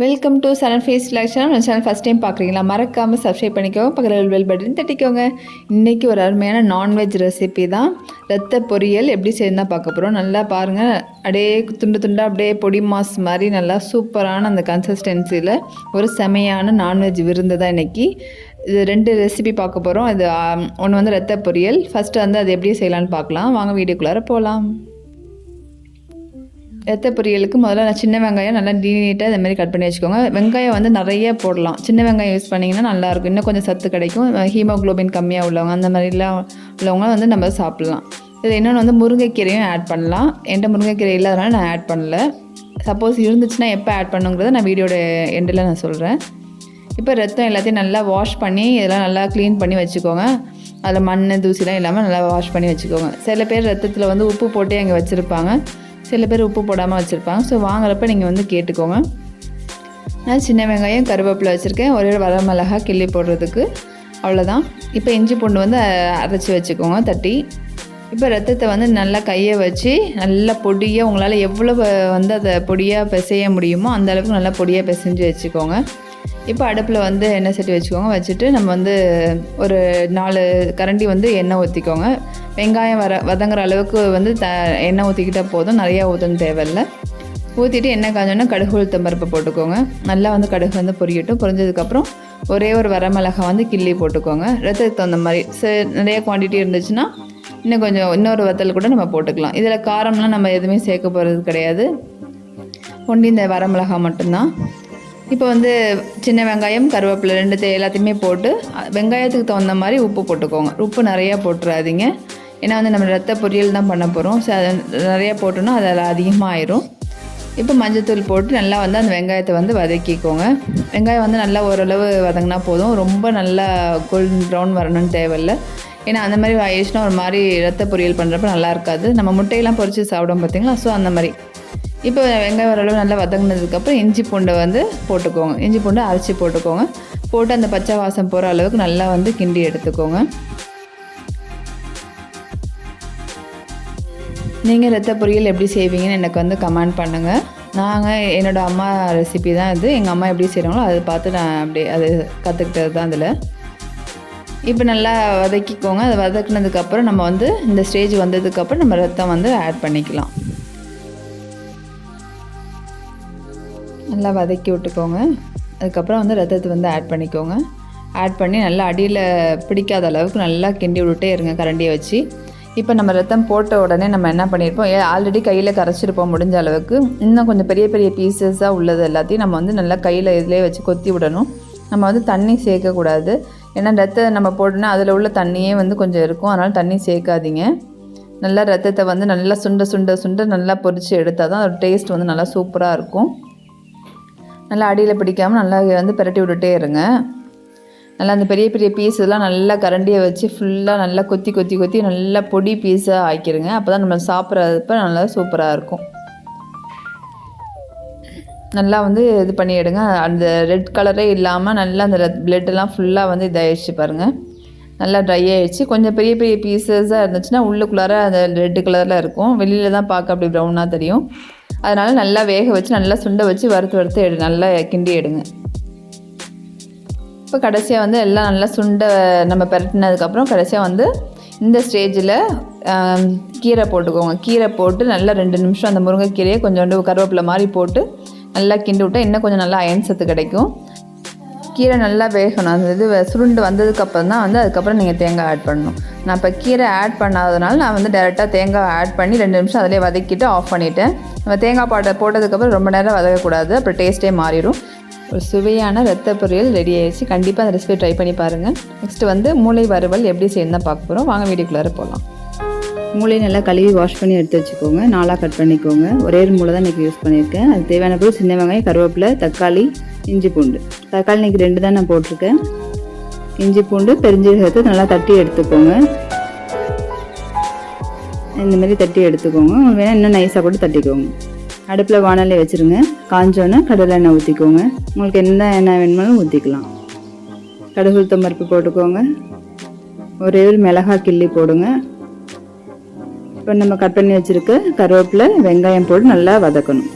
Welcome to Charan face selection நம்ம channel first time பார்க்குறீங்களா? மறக்காமல் சப்ஸ்கிரைப் பண்ணிக்கோங்க. பக்கத்தில் வெல் பட்டன் தட்டிக்கோங்க. இன்றைக்கி ஒரு அருமையான நான்வெஜ் ரெசிபி தான். ரத்த பொரியல் எப்படி செய்யணும் தான் பார்க்க போகிறோம் நல்லா பாருங்கள் அப்படியே துண்டு துண்டாக அப்படியே பொடி மாஸ் மாதிரி நல்லா சூப்பரான அந்த கன்சிஸ்டன்சியில் ஒரு செமையான நான்வெஜ் விருந்து தான் இன்றைக்கி இது ரெண்டு ரெசிபி பார்க்க போகிறோம் இது ஒன்று வந்து ரத்த பொரியல். ஃபஸ்ட்டு வந்து அது எப்படி செய்யலான்னு பார்க்கலாம். வாங்க வீடியோக்குள்ளார போகலாம் ரத்த பொரியலுக்கு முதல்ல நான் சின்ன வெங்காயம் நல்லா நீட்டாக இந்த மாதிரி கட் பண்ணி வச்சுக்கோங்க. வெங்காயம் வந்து நிறைய போடலாம். சின்ன வெங்காயம் யூஸ் பண்ணிங்கன்னா நல்லாயிருக்கும். இன்னும் கொஞ்சம் சத்து கிடைக்கும். ஹீமோக்ளோபின் கம்மியாக உள்ளவங்க அந்த மாதிரிலாம் உள்ளவங்க வந்து நம்ம சாப்பிட்லாம். இது இன்னொன்று வந்து முருங்கைக்கீரையும் ஆட் பண்ணலாம். என்கிட்ட முருங்கைக்கீரை இல்லாதனால நான் ஆட் பண்ணல. சப்போஸ் இருந்துச்சுன்னா எப்போ ஆட் பண்ணுங்கிறத நான் வீடியோட எண்டில் நான் சொல்கிறேன் இப்போ ரத்தம் எல்லாத்தையும் நல்லா வாஷ் பண்ணி இதெல்லாம் நல்லா க்ளீன் பண்ணி வச்சுக்கோங்க. அதில் மண் தூசிலாம் இல்லாமல் நல்லா வாஷ் பண்ணி வச்சுக்கோங்க. சில பேர் ரத்தத்தில் வந்து உப்பு போட்டு அங்கே வச்சுருப்பாங்க. சில பேர் உப்பு போடாமல் வச்சுருப்பாங்க. ஸோ வாங்குறப்ப நீங்கள் வந்து கேட்டுக்கோங்க. நான் சின்ன வெங்காயம் கருவேப்பிலை வச்சுருக்கேன். ஒரே வர வரமிளகா கிள்ளி போடுறதுக்கு. அவ்வளோதான் இப்போ இஞ்சி பூண்டு வந்து அரைச்சி வச்சுக்கோங்க தட்டி. இப்போ ரத்தத்தை வந்து நல்லா கையை வச்சு நல்லா பொடியாக உங்களால் எவ்வளோ வந்து அதை பொடியாக பிசைய முடியுமோ அந்த அளவுக்கு நல்லா பொடியாக பிசைஞ்சு வச்சுக்கோங்க. இப்போ அடுப்பில் வந்து எண்ணெய் சட்டி வச்சுக்கோங்க. வச்சுட்டு நம்ம வந்து ஒரு நாலு கரண்டி வந்து எண்ணெய் ஊற்றிக்கோங்க வெங்காயம் வர வதங்குற அளவுக்கு வந்து த எண்ணெய் ஊற்றிக்கிட்டால் போதும். நிறையா ஊற்றணும் தேவையில்லை. ஊற்றிட்டு எண்ணெய் காஞ்சோன்னா கடுகு உளுத்தம் பருப்பு போட்டுக்கோங்க. நல்லா வந்து கடுகு வந்து பொரியட்டும். பொரிஞ்சதுக்கப்புறம் ஒரே ஒரு வரமிளகா வந்து கிள்ளி போட்டுக்கோங்க. ரத்தத்துக்கு தகுந்த மாதிரி. ச நிறைய குவான்டிட்டி இருந்துச்சுன்னா இன்னும் கொஞ்சம் இன்னொரு வத்தல் கூட நம்ம போட்டுக்கலாம். இதில் காரம்லாம் நம்ம எதுவுமே சேர்க்க போகிறது கிடையாது. ஒண்டி இந்த வரமிளகா மட்டும்தான். இப்போ வந்து சின்ன வெங்காயம் கருவேப்பிலை ரெண்டு எல்லாத்தையுமே போட்டு வெங்காயத்துக்கு தகுந்த மாதிரி உப்பு போட்டுக்கோங்க. உப்பு நிறையா போட்டுறாதீங்க. ஏன்னா வந்து நம்ம ரத்த பொரியல் தான் பண்ண போகிறோம் ஸோ அதை நிறையா போட்டோன்னா அதில் அதிகமாக ஆயிரும். இப்போ மஞ்சத்தூள் போட்டு நல்லா வந்து அந்த வெங்காயத்தை வந்து வதக்கிக்கோங்க. வெங்காயம் வந்து நல்லா ஓரளவு வதங்கினா போதும். ரொம்ப நல்லா கோல்டன் ப்ரௌன் வரணும்னு தேவையில்லை. ஏன்னா அந்த மாதிரி ஆயிடுச்சுன்னா ஒரு மாதிரி ரத்த பொரியல் பண்ணுறப்ப நல்லா இருக்காது. நம்ம முட்டையெல்லாம் பொறிச்சு சாப்பிடும் பார்த்தீங்களா ஸோ அந்த மாதிரி. இப்போ வெங்காயம் ஓரளவு நல்லா வதங்கினதுக்கப்புறம் இஞ்சி பூண்டை வந்து போட்டுக்கோங்க. இஞ்சி பூண்டை அரைச்சி போட்டுக்கோங்க. போட்டு அந்த பச்சை வாசம் போகிற அளவுக்கு நல்லா வந்து கிண்டி எடுத்துக்கோங்க. நீங்கள் ரத்த பொரியல் எப்படி செய்வீங்கன்னு எனக்கு வந்து கமெண்ட் பண்ணுங்கள் நாங்கள் என்னோடய அம்மா ரெசிபி தான் இது. எங்கள் அம்மா எப்படி செய்கிறாங்களோ அதை பார்த்து நான் அப்படி அது கற்றுக்கிட்டது தான் அதில் இப்போ நல்லா வதக்கிக்கோங்க. அதை வதக்குனதுக்கப்புறம் நம்ம வந்து இந்த ஸ்டேஜ் வந்ததுக்கப்புறம் நம்ம ரத்தம் வந்து ஆட் பண்ணிக்கலாம். நல்லா வதக்கி விட்டுக்கோங்க. அதுக்கப்புறம் வந்து ரத்தத்தை வந்து ஆட் பண்ணிக்கோங்க. ஆட் பண்ணி நல்லா அடியில் பிடிக்காத அளவுக்கு நல்லா கிண்டி விட்டுட்டே இருங்க கரண்டியை வச்சு. இப்போ நம்ம ரத்தம் போட்ட உடனே நம்ம என்ன பண்ணியிருப்போம் ஆல்ரெடி கையில் கரைச்சிருப்போம் முடிஞ்ச அளவுக்கு. இன்னும் கொஞ்சம் பெரிய பெரிய பீசஸாக உள்ளது எல்லாத்தையும் நம்ம வந்து நல்லா கையில் இதிலே வச்சு கொத்தி விடணும். நம்ம வந்து தண்ணி சேர்க்கக்கூடாது ஏன்னா ரத்தம் நம்ம போட்டோன்னா அதில் உள்ள தண்ணியே வந்து கொஞ்சம் இருக்கும். அதனால் தண்ணி சேர்க்காதீங்க. நல்லா ரத்தத்தை வந்து நல்லா சுண்ட சுண்ட சுண்ட நல்லா பொரித்து எடுத்தால் தான் அதோட டேஸ்ட் வந்து நல்லா சூப்பராக இருக்கும். நல்லா அடியில் பிடிக்காமல் நல்லா வந்து பிரட்டி விட்டுட்டே இருங்க. நல்லா அந்த பெரிய பெரிய பீஸெல்லாம் நல்லா கரண்டியை வச்சு ஃபுல்லாக நல்லா கொத்தி கொத்தி கொத்தி நல்லா பொடி பீஸாக ஆக்கிடுங்க அப்போ தான் நம்ம சாப்பிட்றப்ப நல்லா சூப்பராக இருக்கும். நல்லா வந்து இது பண்ணிவிடுங்க அந்த ரெட் கலரே இல்லாமல் நல்லா அந்த பிளட்டெல்லாம் ஃபுல்லாக வந்து இதாகிடுச்சு பாருங்கள் நல்லா ட்ரை ஆகிடுச்சு கொஞ்சம் பெரிய பெரிய பீசஸாக இருந்துச்சுன்னா உள்ளுக்குள்ளார அந்த ரெட்டு கலரில் இருக்கும். வெளியில் தான் பார்க்க அப்படி ப்ரௌனாக தெரியும். அதனால் நல்லா வேக வச்சு நல்லா சுண்டை வச்சு வறுத்து வறுத்து எடு நல்லா கிண்டி எடுங்க. இப்போ கடைசியாக வந்து எல்லாம் நல்லா சுண்டை நம்ம பரட்டினதுக்கப்புறம் கடைசியாக வந்து இந்த ஸ்டேஜில் கீரை போட்டுக்கோங்க. கீரை போட்டு நல்லா ரெண்டு நிமிஷம் அந்த முருங்கைக்கீரையை கொஞ்சோண்டு கருவேப்பிலை மாதிரி போட்டு நல்லா கிண்டி விட்டால் இன்னும் கொஞ்சம் நல்லா அயன் சத்து கிடைக்கும். கீரை நல்லா வேகணும். அந்த இது சுருண்டு வந்ததுக்கப்புறம் தான் வந்து அதுக்கப்புறம் நீங்கள் தேங்காய் ஆட் பண்ணணும். நான் இப்போ கீரை ஆட் பண்ணாததுனால நான் வந்து டேரெக்டாக தேங்காய் ஆட் பண்ணி ரெண்டு நிமிஷம் அதிலே வதக்கிட்டு ஆஃப் பண்ணிவிட்டேன் நம்ம தேங்காய் பாட்டை போட்டதுக்கப்புறம் ரொம்ப நேரம் வதக்கக்கூடாது. அப்புறம் டேஸ்ட்டே மாறிடும். ஒரு சுவையான ரத்த பொரியல் ரெடி ஆயிடுச்சு. கண்டிப்பாக அந்த ரெசிபி ட்ரை பண்ணி பாருங்கள் நெக்ஸ்ட் வந்து மூளை வறுவல் எப்படி செய்யணும் பார்க்க போகிறோம் வாங்க வீடியோக்குள்ளார போகலாம் மூளை நல்லா கழுவி வாஷ் பண்ணி எடுத்து வச்சுக்கோங்க. நாலாக கட் பண்ணிக்கோங்க. ஒரே ஒரு மூளை தான் இன்றைக்கி யூஸ் பண்ணியிருக்கேன். அது தேவையான பொருள் சின்ன வெங்காயம் கருவேப்பிலை தக்காளி இஞ்சி பூண்டு. தக்காளி இன்றைக்கி ரெண்டு தான் நான் போட்டிருக்கேன். இஞ்சி பூண்டு பெருஞ்சீரகத்தை நல்லா தட்டி எடுத்துக்கோங்க. இந்த மாதிரி தட்டி எடுத்துக்கோங்க. உங்களுக்கு வேணால் இன்னும் நைஸாக கூட தட்டிக்கோங்க. அடுப்பில் வானலே வச்சுருங்க. காஞ்சோன்னே கடலை எண்ணெய் ஊற்றிக்கோங்க உங்களுக்கு எந்த எண்ணெய் வேணுமாலும் ஊற்றிக்கலாம் கடுகு பருப்பு போட்டுக்கோங்க. ஒரே ஒரு மிளகா கிள்ளி போடுங்க. இப்போ நம்ம கட் பண்ணி வச்சுருக்க கருவேப்பிலை வெங்காயம் போட்டு நல்லா வதக்கணும்.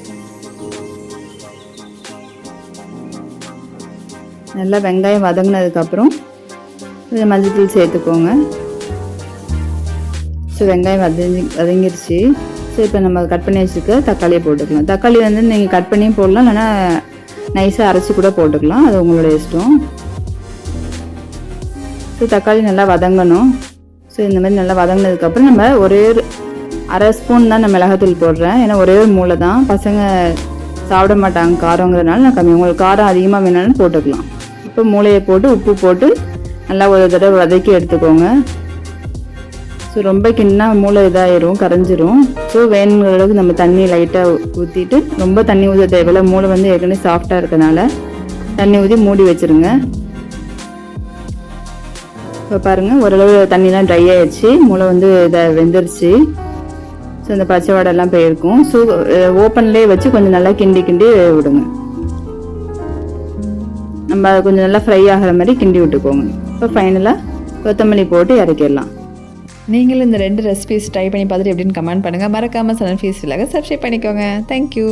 நல்லா வெங்காயம் வதங்கினதுக்கப்புறம் கொஞ்சம் மஞ்சத்தூள் சேர்த்துக்கோங்க. ஸோ வெங்காயம் வதங்கி வதங்கிருச்சு. ஸோ இப்போ நம்ம கட் பண்ணி வச்சுருக்க தக்காளியை போட்டுக்கலாம். தக்காளி வந்து நீங்கள் கட் பண்ணியும் போடலாம் இல்லைன்னா நைஸாக அரைச்சி கூட போட்டுக்கலாம். அது உங்களோட இஷ்டம். ஸோ தக்காளி நல்லா வதங்கணும். ஸோ இந்த மாதிரி நல்லா வதங்கினதுக்கப்புறம் நம்ம ஒரே ஒரு அரை ஸ்பூன் தான் நான் மிளகாத்தூள் போடுறேன். ஏன்னா ஒரே ஒரு மூளை தான். பசங்க சாப்பிட மாட்டாங்க காரங்கிறதுனால நான் கம்மி. உங்களுக்கு காரம் அதிகமாக வேணாலும் போட்டுக்கலாம். இப்போ மூளையை போட்டு உப்பு போட்டு நல்லா ஒரு தடவை வதக்கி எடுத்துக்கோங்க. ஸோ ரொம்ப கிண்ணா மூளை இதாயிரும் கரைஞ்சிரும். ஸோ வேணுங்கிற அளவுக்கு நம்ம தண்ணி லைட்டாக ஊற்றிட்டு ரொம்ப தண்ணி ஊற்ற தேவையில்ல மூளை வந்து ஏற்கனவே சாஃப்டாக இருக்கனால. தண்ணி ஊற்றி மூடி வச்சிருங்க. இப்போ பாருங்கள் ஓரளவு தண்ணிலாம் ட்ரை ஆயிடுச்சு மூளை வந்து இதை வெந்துருச்சு. ஸோ இந்த பச்சை வாடெல்லாம் போயிருக்கும். ஸோ ஓப்பன்லேயே வச்சு கொஞ்சம் நல்லா கிண்டி கிண்டி விடுங்க. நம்ம கொஞ்சம் நல்லா ஃப்ரை ஆகிற மாதிரி கிண்டி விட்டுக்கோங்க. இப்போ ஃபைனலாக கொத்தமல்லி போட்டு இறக்கிடலாம். நீங்களும் இந்த ரெண்டு ரெசிபிஸ் ட்ரை பண்ணி பார்த்துட்டு எப்படின்னு கமெண்ட் பண்ணுங்கள் மறக்காமல் சனல் ஃபீஸ் இல்லாக சப்ஸ்கிரைப் பண்ணிக்கோங்க. Thank you